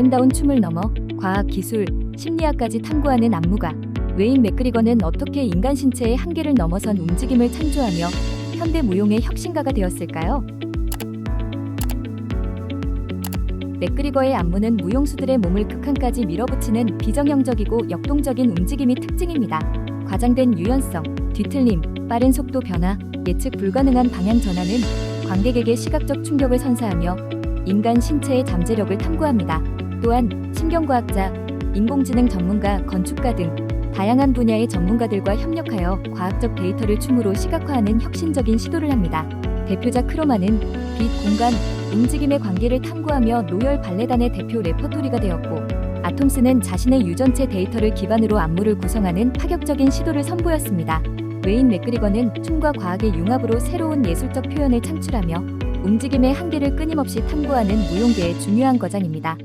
아름다운 춤을 넘어 과학, 기술, 심리학까지 탐구하는 안무가 웨인 맥그리거는 어떻게 인간 신체의 한계를 넘어선 움직임을 창조하며 현대 무용의 혁신가가 되었을까요? 맥그리거의 안무는 무용수들의 몸을 극한까지 밀어붙이는 비정형적이고 역동적인 움직임이 특징입니다. 과장된 유연성, 뒤틀림, 빠른 속도 변화, 예측 불가능한 방향 전환은 관객에게 시각적 충격을 선사하며 인간 신체의 잠재력을 탐구합니다. 또한 신경과학자, 인공지능 전문가, 건축가 등 다양한 분야의 전문가들과 협력하여 과학적 데이터를 춤으로 시각화하는 혁신적인 시도를 합니다. 대표작 크로마는 빛, 공간, 움직임의 관계를 탐구하며 로열 발레단의 대표 레퍼토리가 되었고 아톰스는 자신의 유전체 데이터를 기반으로 안무를 구성하는 파격적인 시도를 선보였습니다. 웨인 맥그리거는 춤과 과학의 융합으로 새로운 예술적 표현을 창출하며 움직임의 한계를 끊임없이 탐구하는 무용계의 중요한 거장입니다.